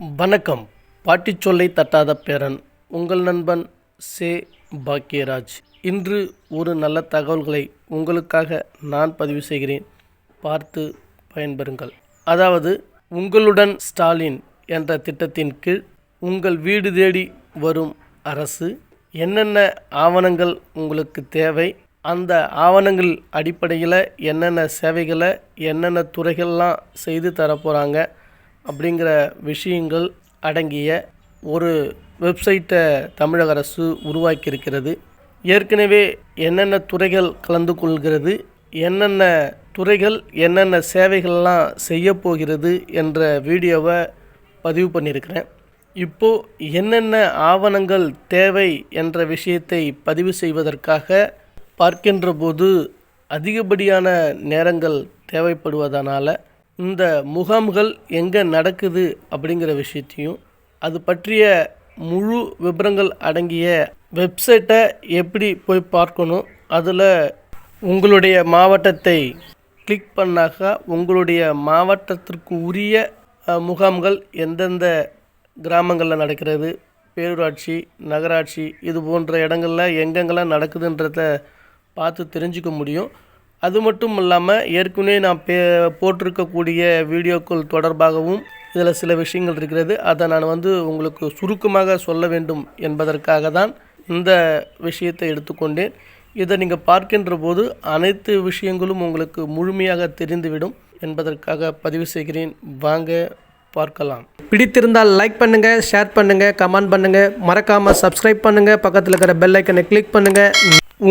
வணக்கம். பாட்டி சொல்லை தட்டாத பேரன் உங்கள் நண்பன் சே. பாக்கியராஜ். இன்று ஒரு நல்ல தகவல்களை உங்களுக்காக நான் பதிவு செய்கிறேன். பார்த்து பயன்பெறுங்கள். அதாவது உங்களுடன் ஸ்டாலின் என்ற திட்டத்தின் கீழ் உங்கள் வீடு தேடி வரும் அரசு என்னென்ன ஆவணங்கள் உங்களுக்கு தேவை அந்த ஆவணங்கள் அடிப்படையில் என்னென்ன சேவைகளை என்னென்ன துறைகள்லாம் செய்து தரப்போகிறாங்க அப்படிங்கிற விஷயங்கள் அடங்கிய ஒரு வெப்சைட்டை தமிழக அரசு உருவாக்கியிருக்கிறது. ஏற்கனவே என்னென்ன துறைகள் கலந்து கொள்கிறது என்னென்ன துறைகள் என்னென்ன சேவைகள்லாம் செய்ய போகிறது என்ற வீடியோவை பதிவு பண்ணியிருக்கிறேன். இப்போது என்னென்ன ஆவணங்கள் தேவை என்ற விஷயத்தை பதிவு செய்வதற்காக பார்க்கின்ற போது அதிகப்படியான நேரங்கள் தேவைப்படுவதனால் இந்த முகாம்கள் எங்கே நடக்குது அப்படிங்கிற விஷயத்தையும் அது பற்றிய முழு விவரங்கள் அடங்கிய வெப்சைட்டை எப்படி போய் பார்க்கணும் அதில் உங்களுடைய மாவட்டத்தை கிளிக் பண்ணாக்கா உங்களுடைய மாவட்டத்திற்கு உரிய முகாம்கள் எந்தெந்த கிராமங்களில் நடக்கிறது பேரூராட்சி நகராட்சி இது போன்ற இடங்களில் எங்கெங்கெல்லாம் நடக்குதுன்றத பார்த்து தெரிஞ்சுக்க முடியும். அது மட்டும் இல்லாமல் ஏற்கனவே நான் பே போட்டிருக்கக்கூடிய வீடியோக்கள் தொடர்பாகவும் இதில் சில விஷயங்கள் இருக்கிறது. அதை நான் வந்து உங்களுக்கு சுருக்கமாக சொல்ல வேண்டும் என்பதற்காக தான் இந்த விஷயத்தை எடுத்துக்கொண்டேன். இதை நீங்கள் பார்க்கின்ற போது அனைத்து விஷயங்களும் உங்களுக்கு முழுமையாக தெரிந்துவிடும் என்பதற்காக பதிவு செய்கிறேன். வாங்க பார்க்கலாம். பிடித்திருந்தால் லைக் பண்ணுங்க ஷேர் பண்ணுங்க கமெண்ட் பண்ணுங்க. மறக்காம சப்ஸ்கிரைப் பண்ணுங்க. பக்கத்தில் இருக்கிற பெல் ஐக்கனை கிளிக் பண்ணுங்க.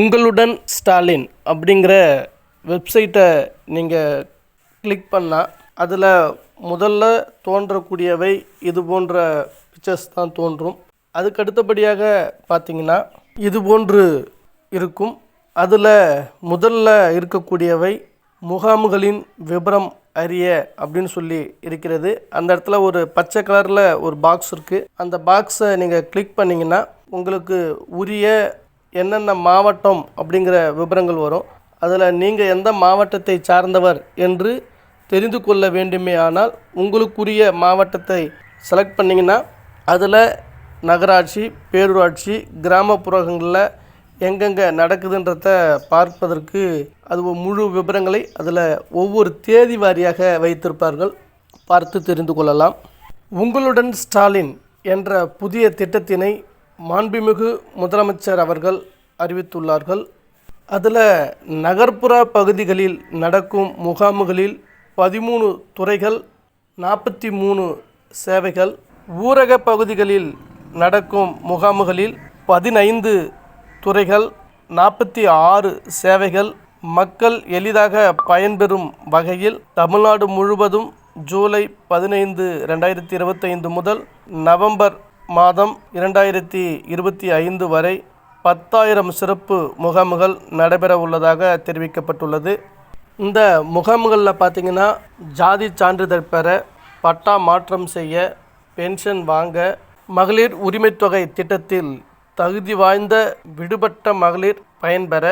உங்களுடன் ஸ்டாலின் அப்படிங்கிற வெப்சைட்டை நீங்கள் கிளிக் பண்ணால் அதில் முதல்ல தோன்றக்கூடியவை இது போன்ற பிக்சர்ஸ் தான் தோன்றும். அதுக்கு அடுத்தபடியாக பார்த்தீங்கன்னா இது போன்று இருக்கும். அதில் முதல்ல இருக்கக்கூடியவை முகாம்களின் விபரம் அறிய அப்படின்னு சொல்லி இருக்கிறது. அந்த இடத்துல ஒரு பச்சை கலரில் ஒரு பாக்ஸ் இருக்குது அந்த பாக்ஸை நீங்கள் கிளிக் பண்ணிங்கன்னா உங்களுக்கு உரிய என்னென்ன மாவட்டம் அப்படிங்கிற விவரங்கள் வரும். அதில் நீங்கள் எந்த மாவட்டத்தை சார்ந்தவர் என்று தெரிந்து கொள்ள வேண்டுமே ஆனால் உங்களுக்குரிய மாவட்டத்தை செலக்ட் பண்ணிங்கன்னா அதில் நகராட்சி பேரூராட்சி கிராமப்புறங்களில் எங்கெங்கே நடக்குதுன்றத பார்ப்பதற்கு அது முழு விவரங்களை அதில் ஒவ்வொரு தேதி வாரியாக வைத்திருப்பார்கள். பார்த்து தெரிந்து கொள்ளலாம். உங்களுடன் ஸ்டாலின் என்ற புதிய திட்டத்தினை மாண்புமிகு முதலமைச்சர் அவர்கள் அறிவித்துள்ளார்கள். அதில் நகர்ப்புற பகுதிகளில் நடக்கும் முகாம்களில் பதிமூணு துறைகள் நாற்பத்தி மூணு சேவைகள். ஊரக பகுதிகளில் நடக்கும் முகாம்களில் பதினைந்து துறைகள் நாற்பத்தி ஆறு சேவைகள். மக்கள் எளிதாக பயன்பெறும் வகையில் தமிழ்நாடு முழுவதும் ஜூலை பதினைந்து ரெண்டாயிரத்தி இருபத்தைந்து முதல் நவம்பர் மாதம் இரண்டாயிரத்தி இருபத்தி ஐந்து வரை பத்தாயிரம் சிறப்பு முகாம்கள் நடைபெற உள்ளதாக தெரிவிக்கப்பட்டுள்ளது. இந்த முகாம்களில் பார்த்தீங்கன்னா ஜாதி சான்றிதழ் பெற பட்டா மாற்றம் செய்ய பென்ஷன் வாங்க மகளிர் உரிமைத்தொகை திட்டத்தில் தகுதி வாய்ந்த விடுபட்ட மகளிர் பயன்பெற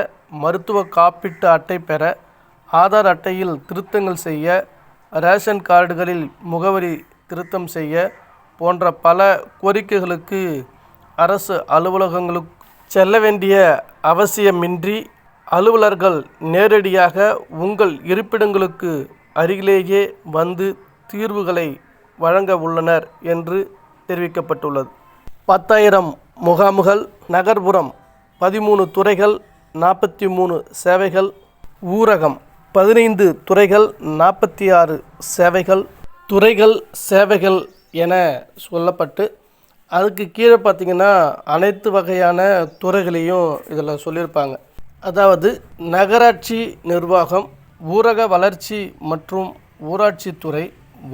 மருத்துவ காப்பீட்டு அட்டை பெற ஆதார் அட்டையில் திருத்தங்கள் செய்ய ரேஷன் கார்டுகளில் முகவரி திருத்தம் செய்ய போன்ற பல கோரிக்கைகளுக்கு அரசு அலுவலகங்களுக்கு செல்ல வேண்டிய அவசியமின்றி அலுவலர்கள் நேரடியாக உங்கள் இருப்பிடங்களுக்கு அருகிலேயே வந்து தீர்வுகளை வழங்க உள்ளனர் என்று தெரிவிக்கப்பட்டுள்ளது. பத்தாயிரம் முகாம்கள் நகர்ப்புறம் பதிமூணு துறைகள் நாற்பத்தி மூணு சேவைகள் ஊரகம் பதினைந்து துறைகள் நாற்பத்தி ஆறு சேவைகள் துறைகள் சேவைகள் என சொல்லப்பட்டு அதுக்கு கீழே பார்த்தீங்கன்னா அனைத்து வகையான துறைகளையும் இதில் சொல்லியிருப்பாங்க. அதாவது நகராட்சி நிர்வாகம் ஊரக வளர்ச்சி மற்றும் ஊராட்சித்துறை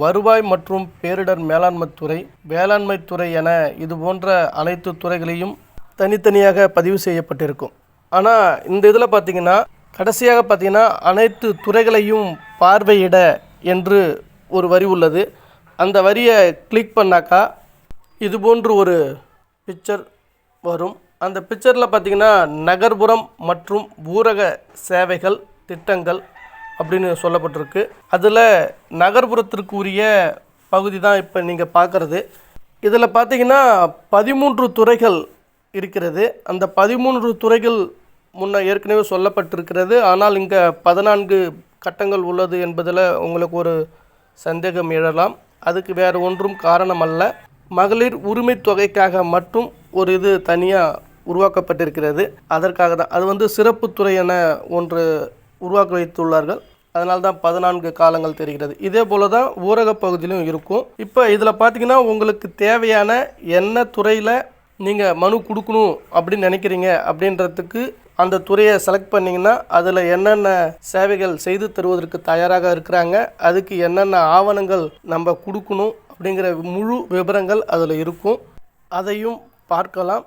வருவாய் மற்றும் பேரிடர் மேலாண்மை துறை வேளாண்மை துறை என இது போன்ற அனைத்து துறைகளையும் தனித்தனியாக பதிவு செய்யப்பட்டிருக்கும். ஆனால் இந்த இதில் பார்த்தீங்கன்னா கடைசியாக பார்த்திங்கன்னா அனைத்து துறைகளையும் பார்வையிட என்று ஒரு வரி உள்ளது. அந்த வரியை கிளிக் பண்ணாக்கா இது போன்று ஒரு பிக்சர் வரும். அந்த பிக்சரில் பார்த்திங்கன்னா நகர்ப்புறம் மற்றும் ஊரக சேவைகள் திட்டங்கள் அப்படின்னு சொல்லப்பட்டிருக்கு. அதில் நகர்ப்புறத்திற்கு உரிய பகுதி தான் இப்போ நீங்கள் பார்க்குறது இதில் பார்த்திங்கன்னா பதிமூன்று துறைகள் இருக்கிறது. அந்த பதிமூன்று துறைகள் முன்ன ஏற்கனவே சொல்லப்பட்டிருக்கிறது. ஆனால் இங்கே பதினான்கு கட்டங்கள் உள்ளது என்பதில் உங்களுக்கு ஒரு சந்தேகம் எழலாம். அதுக்கு வேறு ஒன்றும் காரணம் அல்ல மகளிர் உரிமை தொகைக்காக மட்டும் ஒரு இது தனியாக உருவாக்கப்பட்டிருக்கிறது. அதற்காக தான். அது வந்து சிறப்பு துறை என ஒன்று உருவாக்கி வைத்துள்ளார்கள். அதனால தான் பதினான்கு காலங்கள் தெரிகிறது. இதே போல தான் ஊரக பகுதியிலும் இருக்கும். இப்போ இதில் பார்த்தீங்கன்னா உங்களுக்கு தேவையான என்ன துறையில் நீங்கள் மனு கொடுக்கணும் அப்படின்னு நினைக்கிறீங்க அப்படின்றதுக்கு அந்த துறையை செலக்ட் பண்ணிங்கன்னா அதில் என்னென்ன சேவைகள் செய்து தருவதற்கு தயாராக இருக்கிறாங்க அதுக்கு என்னென்ன ஆவணங்கள் நம்ம கொடுக்கணும் அப்படிங்கிற முழு விவரங்கள் அதில் இருக்கும். அதையும் பார்க்கலாம்.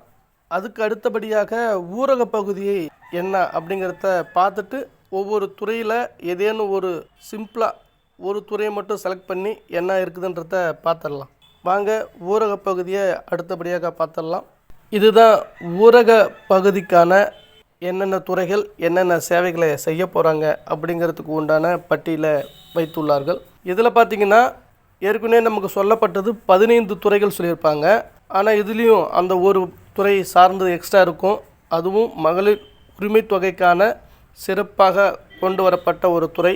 அதுக்கு அடுத்தபடியாக ஊரக பகுதியை என்ன அப்படிங்கிறத பார்த்துட்டு ஒவ்வொரு துறையில் ஏதேனும் ஒரு சிம்பிளாக ஒரு துறையை மட்டும் செலக்ட் பண்ணி என்ன இருக்குதுன்றத பார்த்துடலாம். வாங்க ஊரக பகுதியை அடுத்தபடியாக பார்த்துடலாம். இதுதான் ஊரக பகுதிக்கான என்னென்ன துறைகள் என்னென்ன சேவைகளை செய்ய போகிறாங்க அப்படிங்கிறதுக்கு உண்டான பட்டியலை வைத்துள்ளார்கள். இதில் பார்த்தீங்கன்னா ஏற்கனவே நமக்கு சொல்லப்பட்டது பதினைந்து துறைகள் சொல்லியிருப்பாங்க. ஆனால் இதுலேயும் அந்த ஒரு துறை சார்ந்தது எக்ஸ்ட்ரா இருக்கும். அதுவும் மகளிர் உரிமை தொகைக்கான சிறப்பாக கொண்டு வரப்பட்ட ஒரு துறை.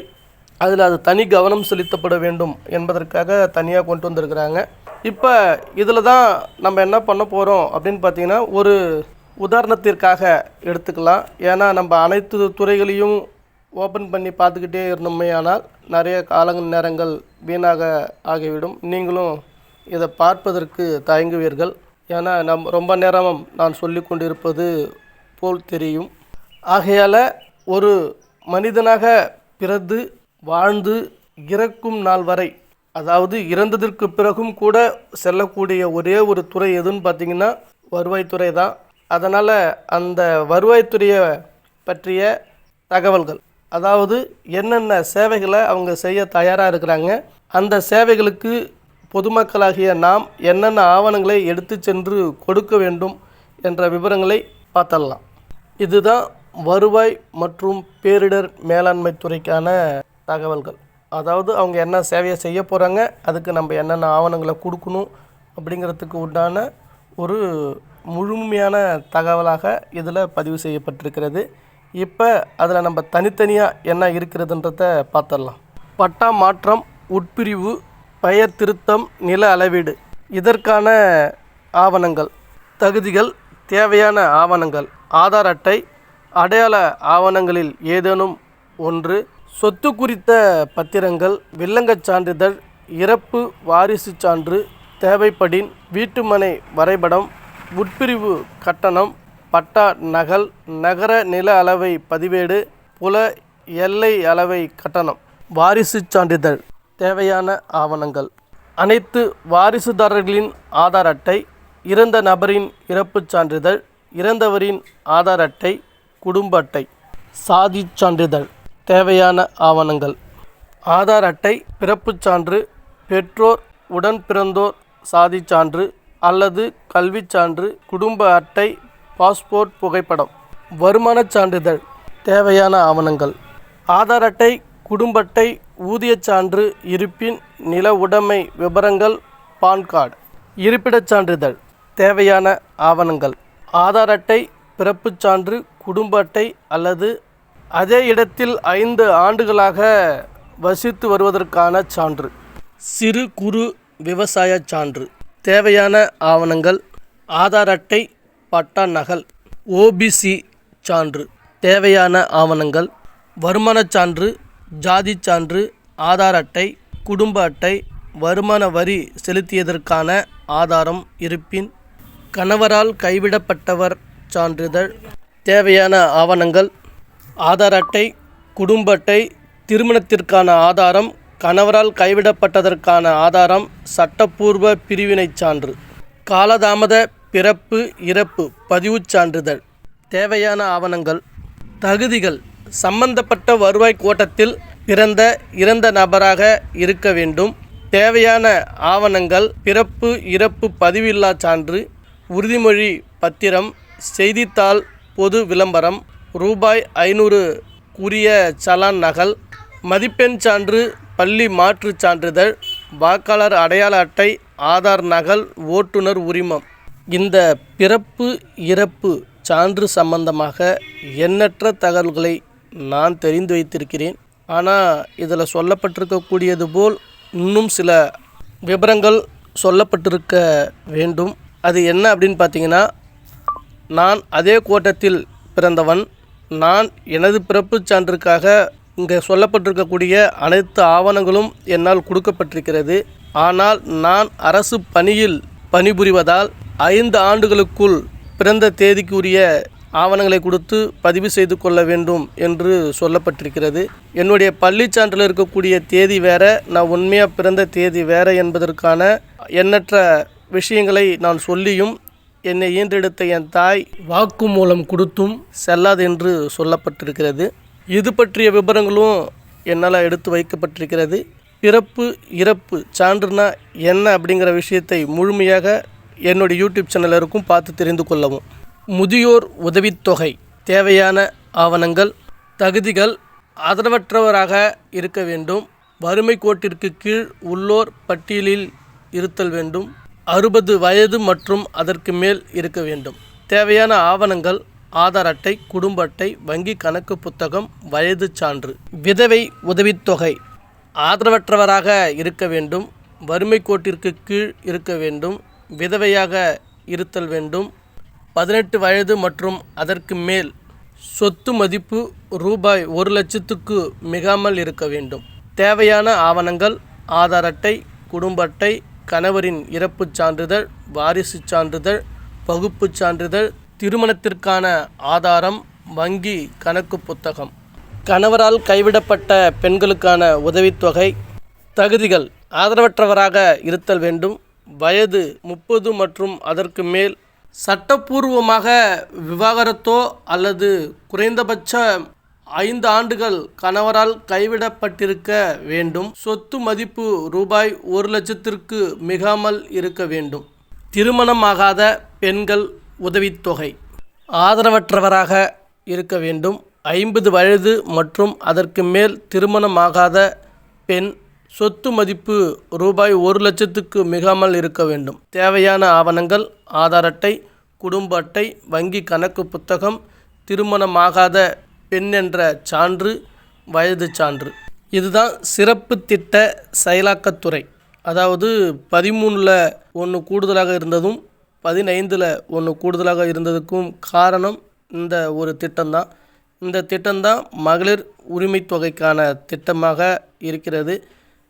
அதில் அது தனி கவனம் செலுத்தப்பட வேண்டும் என்பதற்காக தனியாக கொண்டு வந்திருக்கிறாங்க. இப்போ இதில் தான் நம்ம என்ன பண்ண போகிறோம் அப்படின்னு பார்த்தீங்கன்னா ஒரு உதாரணத்திற்காக எடுத்துக்கலாம். ஏன்னா நம்ம அனைத்து துறைகளையும் ஓப்பன் பண்ணி பார்த்துக்கிட்டே இருந்தோமே ஆனால் நிறைய காலங்கள் நேரங்கள் வீணாக ஆகிவிடும். நீங்களும் இதை பார்ப்பதற்கு தயங்குவீர்கள். ஏன்னா நம் ரொம்ப நேரம் நான் சொல்லி கொண்டிருப்பது போல் தெரியும். ஆகையால் ஒரு மனிதனாக பிறந்து வாழ்ந்து இறக்கும் நாள் வரை அதாவது இறந்ததற்கு பிறகும் கூட செல்லக்கூடிய ஒரே ஒரு துறை எதுன்னு பார்த்தீங்கன்னா வருவாய்த்துறை தான். அதனால் அந்த வருவாய்த்துறையை பற்றிய தகவல்கள் அதாவது என்னென்ன சேவைகளை அவங்க செய்ய தயாராக இருக்கிறாங்க அந்த சேவைகளுக்கு பொதுமக்களாகிய நாம் என்னென்ன ஆவணங்களை எடுத்து சென்று கொடுக்க வேண்டும் என்ற விவரங்களை பார்த்தலாம் இதுதான் வருவாய் மற்றும் பேரிடர் மேலாண்மை துறைக்கான தகவல்கள். அதாவது அவங்க என்ன சேவையை செய்ய போகிறாங்க அதுக்கு நம்ம என்னென்ன ஆவணங்களை கொடுக்கணும் அப்படிங்கிறதுக்கு உண்டான ஒரு முழுமையான தகவலாக இதில் பதிவு செய்யப்பட்டிருக்கிறது. இப்போ அதில் நம்ம தனித்தனியாக என்ன இருக்கிறதுன்றத பார்த்துடலாம் பட்டா மாற்றம் உட்பிரிவு பெயர் திருத்தம் நில அளவீடு. இதற்கான ஆவணங்கள். தகுதிகள் தேவையான ஆவணங்கள். ஆதார் அட்டை அடையாள ஆவணங்களில் ஏதேனும் ஒன்று. சொத்து குறித்த பத்திரங்கள் வில்லங்கச் சான்றிதழ் இறப்பு வாரிசு சான்று தேவைப்படின் வீட்டுமனை வரைபடம் உட்பிரிவு கட்டணம் பட்டா நகல் நகர நில அளவை பதிவேடு புல எல்லை அளவை கட்டணம் வாரிசு சான்றிதழ் தேவையான ஆவணங்கள். அனைத்து வாரிசுதாரர்களின் ஆதார் அட்டை இறந்த நபரின் இறப்புச் சான்றிதழ் இறந்தவரின் ஆதார் அட்டை குடும்ப அட்டை சாதிச் சான்றிதழ் தேவையான ஆவணங்கள். ஆதார் அட்டை பிறப்புச் சான்று பெற்றோர் உடன் பிறந்தோர் சாதிச் சான்று அல்லது கல்விச் சான்று குடும்ப அட்டை பாஸ்போர்ட் புகைப்படம் வருமானச் சான்றிதழ் தேவையான ஆவணங்கள். ஆதார் அட்டை குடும்ப அட்டை ஊதியச் சான்று இருப்பின் நில உடைமை விவரங்கள் பான் கார்டு இருப்பிடச் சான்றிதழ் தேவையான ஆவணங்கள். ஆதார் அட்டை பிறப்புச் சான்று குடும்ப அட்டை அல்லது அதே இடத்தில் ஐந்து ஆண்டுகளாக வசித்து வருவதற்கான சான்று. சிறு குறு விவசாய சான்று தேவையான ஆவணங்கள். ஆதார் அட்டை பட்டா நகல் ஓபிசி சான்று தேவையான ஆவணங்கள் வருமானச் சான்று ஜாதிச் சான்று ஆதார் அட்டை குடும்ப அட்டை வருமான வரி செலுத்தியதற்கான ஆதாரம் இருப்பின் கணவரால் கைவிடப்பட்டவர் சான்றிதழ் தேவையான ஆவணங்கள் ஆதார் அட்டை குடும்ப அட்டை திருமணத்திற்கான ஆதாரம் கணவரால் கைவிடப்பட்டதற்கான ஆதாரம் சட்டப்பூர்வ பிரிவினைச் சான்று காலதாமத பிறப்பு இறப்பு பதிவுச் சான்றிதழ் தேவையான ஆவணங்கள் தகுதிகள் சம்பந்தப்பட்ட வருவாய் கோட்டத்தில் பிறந்த இறந்த நபராக இருக்க வேண்டும். தேவையான ஆவணங்கள் பிறப்பு இறப்பு பதிவில்லா சான்று உறுதிமொழி பத்திரம் செய்தித்தாள் பொது விளம்பரம் ரூபாய் ஐநூறு கூறிய சலான் நகல் மதிப்பெண் சான்று பள்ளி மாற்றுச் சான்றிதழ் வாக்காளர் அடையாள அட்டை ஆதார் நகல் ஓட்டுநர் உரிமம். இந்த பிறப்பு இறப்பு சான்று சம்பந்தமாக எண்ணற்ற தகவல்களை நான் தெரிந்து வைத்திருக்கிறேன். ஆனால் இதில் சொல்லப்பட்டிருக்கக்கூடியது போல் இன்னும் சில விவரங்கள் சொல்லப்பட்டிருக்க வேண்டும். அது என்ன அப்படின்னு பார்த்தீங்கன்னா நான் அதே கோட்டத்தில் பிறந்தவன். நான் எனது பிறப்புச் சான்றுக்காக இங்கே சொல்லப்பட்டிருக்கக்கூடிய அனைத்து ஆவணங்களும் என்னால் கொடுக்கப்பட்டிருக்கிறது. ஆனால் நான் அரசு பணியில் பணிபுரிவதால் ஐந்து ஆண்டுகளுக்குள் பிறந்த தேதிக்குரிய ஆவணங்களை கொடுத்து பதிவு செய்து கொள்ள வேண்டும் என்று சொல்லப்பட்டிருக்கிறது. என்னுடைய பள்ளி சான்றில் இருக்கக்கூடிய தேதி வேற நான் உண்மையாக பிறந்த தேதி வேற என்பதற்கான எண்ணற்ற விஷயங்களை நான் சொல்லியும் என்னை ஈன்றெடுத்த என் தாய் வாக்குமூலம் கொடுத்தும் செல்லாது என்று சொல்லப்பட்டிருக்கிறது. இது பற்றிய விவரங்களும் என்னால் எடுத்து வைக்கப்பட்டிருக்கிறது. பிறப்பு இறப்பு சான்றுனா என்ன அப்படிங்கிற விஷயத்தை முழுமையாக என்னுடைய யூடியூப் சேனல் இருக்கும் பார்த்து தெரிந்து கொள்ளவும். முதியோர் உதவித்தொகை தேவையான ஆவணங்கள் தகுதிகள் ஆதரவற்றவராக இருக்க வேண்டும். வறுமை கோட்டிற்கு கீழ் உள்ளோர் பட்டியலில் இருத்தல் வேண்டும். அறுபது வயது மற்றும் அதற்கு மேல் இருக்க வேண்டும். தேவையான ஆவணங்கள் ஆதார் அட்டை குடும்ப அட்டை வங்கி கணக்கு புத்தகம் வயது சான்று. விதவை உதவித்தொகை ஆதரவற்றவராக இருக்க வேண்டும். வறுமை கோட்டிற்கு கீழ் இருக்க வேண்டும். விதவையாக இருத்தல் வேண்டும். பதினெட்டு வயது மற்றும் அதற்கு மேல் சொத்து மதிப்பு ரூபாய் ஒரு லட்சத்துக்கு மிகாமல் இருக்க வேண்டும். தேவையான ஆவணங்கள் ஆதார் அட்டை குடும்ப அட்டை கணவரின் இறப்புச் சான்றிதழ் வாரிசு சான்றிதழ் பகுப்புச் சான்றிதழ் திருமணத்திற்கான ஆதாரம் வங்கி கணக்கு புத்தகம். கணவரால் கைவிடப்பட்ட பெண்களுக்கான உதவித்தொகை தகுதிகள் ஆதரவற்றவராக இருத்தல் வேண்டும். வயது முப்பது மற்றும் அதற்கு மேல் சட்டப்பூர்வமாக விவாகரத்தோ அல்லது குறைந்தபட்ச ஐந்து ஆண்டுகள் கணவரால் கைவிடப்பட்டிருக்க வேண்டும். சொத்து மதிப்பு ரூபாய் ஒரு லட்சத்திற்கு மிகாமல் இருக்க வேண்டும். திருமணமாகாத பெண்கள் உதவித்தொகை. ஆதரவற்றவராக இருக்க வேண்டும். ஐம்பது வயது மற்றும் அதற்கு மேல் திருமணமாகாத பெண் சொத்து மதிப்பு ரூபாய் ஒரு லட்சத்துக்கு மிகாமல் இருக்க வேண்டும். தேவையான ஆவணங்கள் ஆதார் அட்டை குடும்ப அட்டை வங்கி கணக்கு புத்தகம் திருமணமாகாத பெண் என்ற சான்று வயது சான்று. இதுதான் சிறப்பு திட்ட செயலாக்கத்துறை அதாவது பதிமூணில் ஒன்று கூடுதலாக இருந்ததும் பதினைந்தில் ஒன்று கூடுதலாக இருந்ததுக்கும் காரணம் இந்த ஒரு திட்டம்தான். இந்த திட்டம்தான் மகளிர் உரிமைத் தொகைக்கான திட்டமாக இருக்கிறது.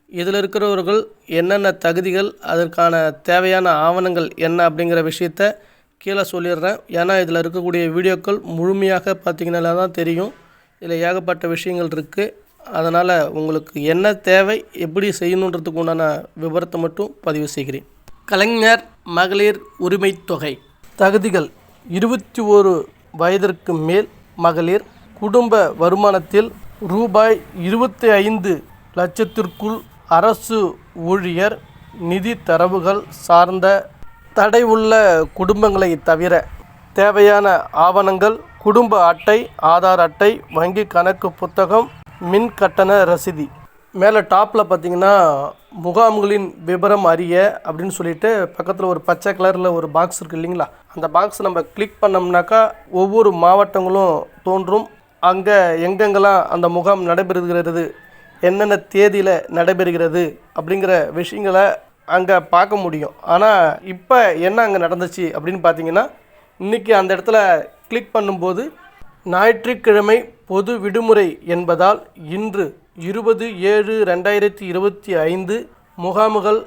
இதில் இருக்கிறவர்கள் என்னென்ன தகுதிகள் அதற்கான தேவையான ஆவணங்கள் என்ன அப்படிங்கிற விஷயத்த கீழே சொல்லிடுறேன். ஏன்னா இதில் இருக்கக்கூடிய வீடியோக்கள் முழுமையாக பார்த்தீங்கன்னா தான் தெரியும். இதில் ஏகப்பட்ட விஷயங்கள் இருக்குது அதனால் உங்களுக்கு என்ன தேவை எப்படி செய்யணுன்றதுக்கு உண்டான விவரத்தை மட்டும் பதிவு செய்கிறேன். கலைஞர் மகளிர் உரிமைத் தொகை. தகுதிகள் இருபத்தி ஒரு வயதிற்கு மேல் மகளிர் குடும்ப வருமானத்தில் ரூபாய் இருபத்தி ஐந்து லட்சத்திற்குள் அரசு ஊழியர் நிதி தரவுகள் சார்ந்த தடை உள்ள குடும்பங்களை தவிர தேவையான ஆவணங்கள் குடும்ப அட்டை ஆதார் அட்டை வங்கி கணக்கு புத்தகம் மின் கட்டண ரசீதி. மேலே டாப்பில் பார்த்தீங்கன்னா முகாம்களின் விவரம் அறிய அப்படின்னு சொல்லிட்டு பக்கத்தில் ஒரு பச்சை கலரில் ஒரு பாக்ஸ் இருக்குது இல்லைங்களா? அந்த பாக்ஸ் நம்ம கிளிக் பண்ணோம்னாக்கா ஒவ்வொரு மாவட்டங்களும் தோன்றும். அங்கே எங்கெங்கெல்லாம் அந்த முகாம் நடைபெறுகிறது என்னென்ன தேதியில் நடைபெறுகிறது அப்படிங்கிற விஷயங்களை அங்கே பார்க்க முடியும். ஆனால் இப்போ என்ன அங்கே நடந்துச்சு அப்படின்னு பார்த்தீங்கன்னா இன்றைக்கி அந்த இடத்துல கிளிக் பண்ணும்போது ஞாயிற்றுக்கிழமை பொது விடுமுறை என்பதால் இன்று இருபது ஏழு ரெண்டாயிரத்தி இருபத்தி ஐந்து முகாமுகள்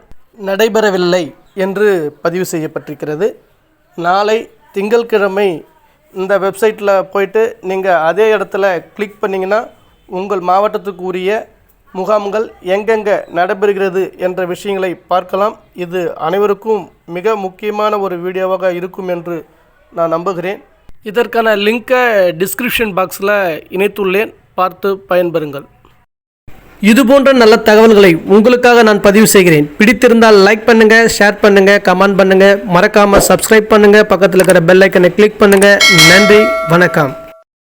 நடைபெறவில்லை என்று பதிவு செய்யப்பட்டிருக்கிறது. நாளை திங்கட்கிழமை இந்த வெப்சைட்டில் போயிட்டு நீங்கள் அதே இடத்துல கிளிக் பண்ணிங்கன்னா உங்கள் மாவட்டத்துக்கு உரிய முகாம்கள் எங்கெங்கே நடைபெறுகிறது என்ற விஷயங்களை பார்க்கலாம். இது அனைவருக்கும் மிக முக்கியமான ஒரு வீடியோவாக இருக்கும் என்று நான் நம்புகிறேன். இதற்கான லிங்கை டிஸ்கிரிப்ஷன் பாக்ஸில் இணைத்துள்ளேன். பார்த்து பயன்பெறுங்கள். இது போன்ற நல்ல தகவல்களை உங்களுக்காக நான் பதிவு செய்கிறேன். பிடித்திருந்தால் லைக் பண்ணுங்க ஷேர் பண்ணுங்க கமெண்ட் பண்ணுங்க. மறக்காம சப்ஸ்கிரைப் பண்ணுங்க. பக்கத்தில் இருக்கிற பெல் ஐக்கனை கிளிக் பண்ணுங்க. நன்றி வணக்கம்.